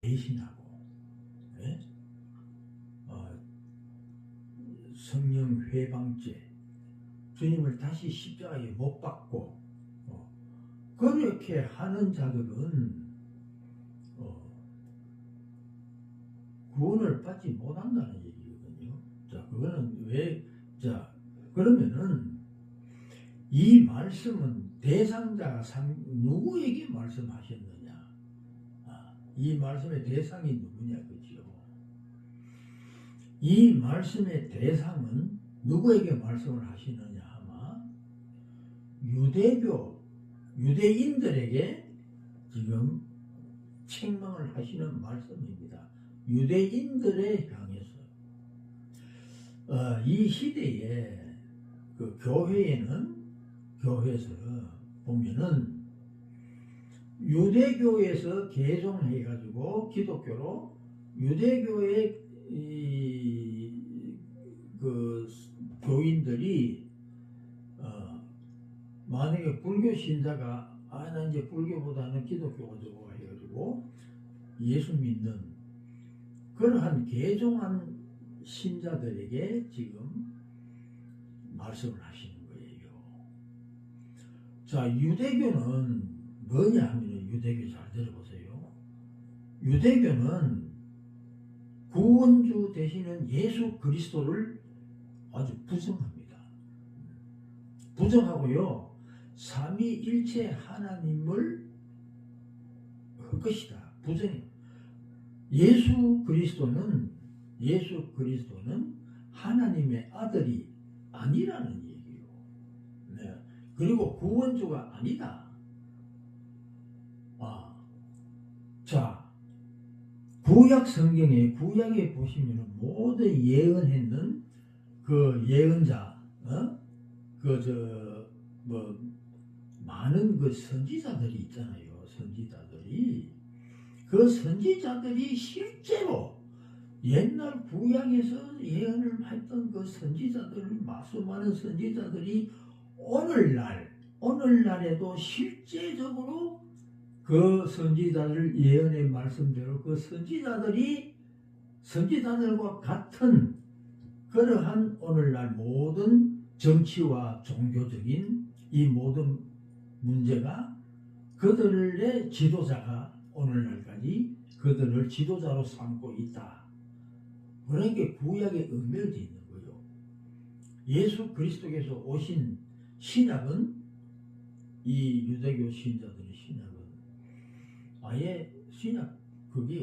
배신하고 예? 어, 성령 회방죄 주님을 다시 십자가에 못 박고 어, 그렇게 하는 자들은 어, 구원을 받지 못한다는 얘기거든요. 자, 그거는 왜, 자, 그러면은 이 말씀은 대상자가 상, 누구에게 말씀하셨느냐? 아, 이 말씀의 대상이 누구냐, 그죠? 이 말씀의 대상은 누구에게 말씀을 하시느냐 하마 유대교 유대인들에게 지금 책망을 하시는 말씀입니다. 유대인들에 향해서 어, 이 시대에 그 교회에는 교회에서 보면은 유대교에서 개종해 가지고 기독교로 유대교의 이 그 교인들이 어 만약에 불교 신자가 아나 이제 불교보다는 기독교가 좋아 해가지고 예수 믿는 그러한 개종한 신자들에게 지금 말씀을 하시는 거예요. 자, 유대교는 뭐냐 하면 유대교 잘 들어보세요. 유대교는 구원주 되시는 예수 그리스도를 아주 부정합니다. 부정하고요. 삼위일체 하나님을 헛것이다. 부정해. 예수 그리스도는 예수 그리스도는 하나님의 아들이 아니라는 얘기예요. 네. 그리고 구원주가 아니다. 아, 자, 구약 성경에 구약에 보시면 모든 예언했는 그 예언자, 어? 그저 뭐 많은 그 선지자들이 있잖아요. 선지자들이 그 선지자들이 실제로 옛날 구약에서 예언을 했던 그 선지자들, 마수 많은 선지자들이 오늘날, 오늘날에도 실제적으로 그 선지자들 예언의 말씀대로 그 선지자들이 선지자들과 같은 그러한 오늘날 모든 정치와 종교적인 이 모든 문제가 그들의 지도자가 오늘날까지 그들을 지도자로 삼고 있다. 그런 게 구약에 얽매여져 있는 거예요. 예수 그리스도께서 오신 신약은 이 유대교 신자들의 신약은 아예 신약 그게